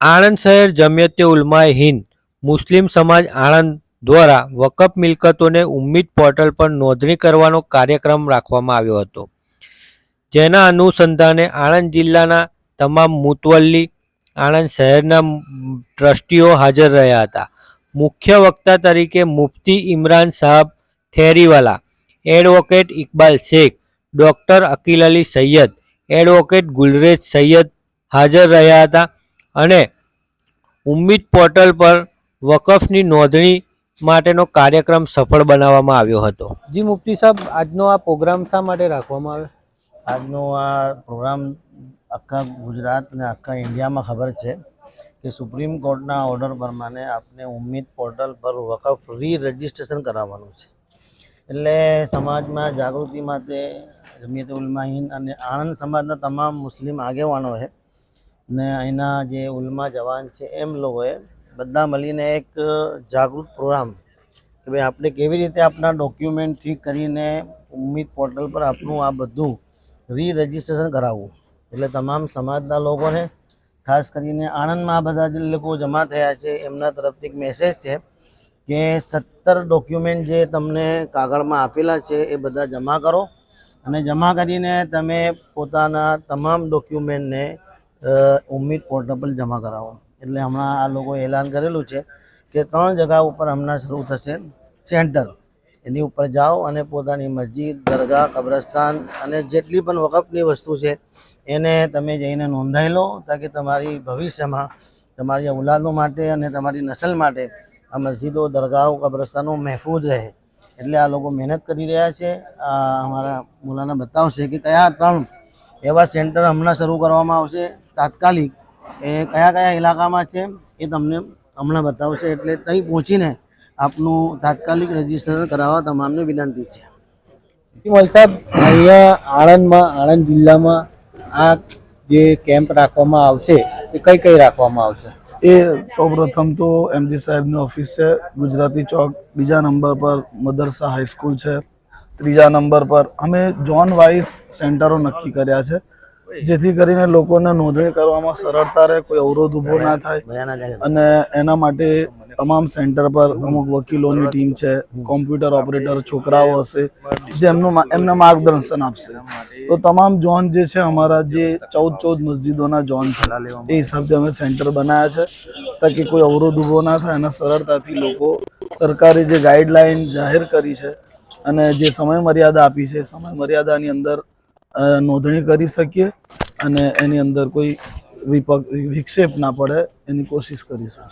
આણંદ શહેર જમિયતે ઉલમાએ હિન્દ મુસ્લિમ સમાજ આણંદ દ્વારા વકફ મિલકતોને ઉમ્મીદ પોર્ટલ પર નોંધણી કરવાનો કાર્યક્રમ રાખવામાં આવ્યો હતો. જેના અનુસંધાને આણંદ જિલ્લાના તમામ મુતવલ્લી આણંદ શહેરના ટ્રસ્ટીઓ હાજર રહ્યા હતા. મુખ્ય વક્તા તરીકે મુફ્તી ઇમરાન સાહેબ Theriwala advocate Iqbal Shaikh, doctor Akil Ali Saiyed, advocate Gulrez Saiyed હાજર રહ્યા હતા. અને ઉમ્મીદ પોર્ટલ પર વકફની નોંધણી માટેનો કાર્યક્રમ સફળ બનાવવામાં આવ્યો હતો. જી મુફ્તી સાહેબ આજનો આ પ્રોગ્રામ શા માટે રાખવામાં આવ્યો આજનો આ પ્રોગ્રામ આખા ગુજરાત અને આખા ઇન્ડિયામાં ખબર છે કે સુપ્રીમ કોર્ટના ઓર્ડર પ્રમાણે આપને ઉમ્મીદ પોર્ટલ પર વકફ રી રજિસ્ટ્રેશન કરાવવાનું છે. એટલે સમાજમાં જાગૃતિ માટે જમિયત ઉલમાહીન અને આણંદ સમાજના તમામ મુસ્લિમ આગેવાનો છે ને અહીંના જે ઉલમા જવાન છે, એમ લોકોએ બધા મળીને એક જાગૃત પ્રોગ્રામ કે ભાઈ આપણે કેવી રીતે આપણા ડોક્યુમેન્ટ ઠીક કરીને ઉમ્મીદ પોર્ટલ પર આપણું આ બધું રી રજિસ્ટ્રેશન કરાવવું. એટલે તમામ સમાજના લોકોને, ખાસ કરીને આણંદમાં આ બધા જે લોકો જમા થયા છે, એમના તરફથી એક મેસેજ છે કે સત્તર ડોક્યુમેન્ટ જે તમને કાગળમાં આપેલા છે, એ બધા જમા કરો. અને જમા કરીને તમે પોતાના તમામ ડોક્યુમેન્ટને ઉમ્મીદ પોર્ટલ પર જમા કરાવો. એટલે હમણાં આ લોકોએ એલાન કરેલું છે કે ત્રણ જગા ઉપર હમણાં શરૂ થશે સેન્ટર એની ઉપર જાઓ અને પોતાની મસ્જિદ, દરગાહ, કબ્રસ્તાન અને જેટલી પણ વકફની વસ્તુ છે, એને તમે જઈને નોંધાઈ લો તાકે તમારી ભવિષ્યમાં તમારી ઓલાદો માટે અને તમારી નસલ માટે આ મસ્જિદો, દરગાહો, કબ્રસ્તાનો મહેફૂઝ રહે. એટલે આ લોકો મહેનત કરી રહ્યા છે. અમારા મુલાના બતાવશે કે કયા ત્રણ એવા સેન્ટર હમણાં શરૂ કરવામાં આવશે. તાત્કાલિક એ કયા કયા ઇલાકામાં છે એ તમને હમણાં બતાવશે. એટલે ત્યાં પહોંચીને આપનું તાત્કાલિક રજીસ્ટ્રેશન કરાવવા તમામને વિનંતી છે. મલ સાહેબ અહીંયા આણંદમાં આણંદ જિલ્લામાં આ જે કેમ્પ રાખવામાં આવશે એ કઈ કઈ રાખવામાં આવશે? એ સૌપ્રથમ તો એમજી સાહેબની ઓફિસ છે ગુજરાતી ચોક બીજા નંબર પર મદરસા હાઈસ્કૂલ છે. ત્રીજા નંબર પર અમે ઝોન વાઇઝ સેન્ટરો નક્કી કર્યા છે, જેથી કરીને લોકોને નોંધણી કરવામાં સરળતા રહે, કોઈ અવરોધ ઊભો ના થાય. અને એના માટે તમામ સેન્ટર પર અમુક વકીલોની ટીમ છે, કોમ્પ્યુટર ઓપરેટર, છોકરાઓ હશે, જે એમનું એમને માર્ગદર્શન આપશે. તો તમામ ઝોન જે છે, અમારા જે ચૌદ ચૌદ મસ્જિદોના ઝોન છે, એ હિસાબથી અમે સેન્ટર બનાવ્યા છે, તાકી કોઈ અવરોધ ઊભો ના થાય અને સરળતાથી લોકો સરકારે જે ગાઈડલાઈન જાહેર કરી છે અને જે સમય મર્યાદા આપી છે સમય મર્યાદાની અંદર નોંધણી કરી શકીએ અને એની અંદર કોઈ વિપક વિક્ષેપ ના પડે એની કોશિશ કરીશું.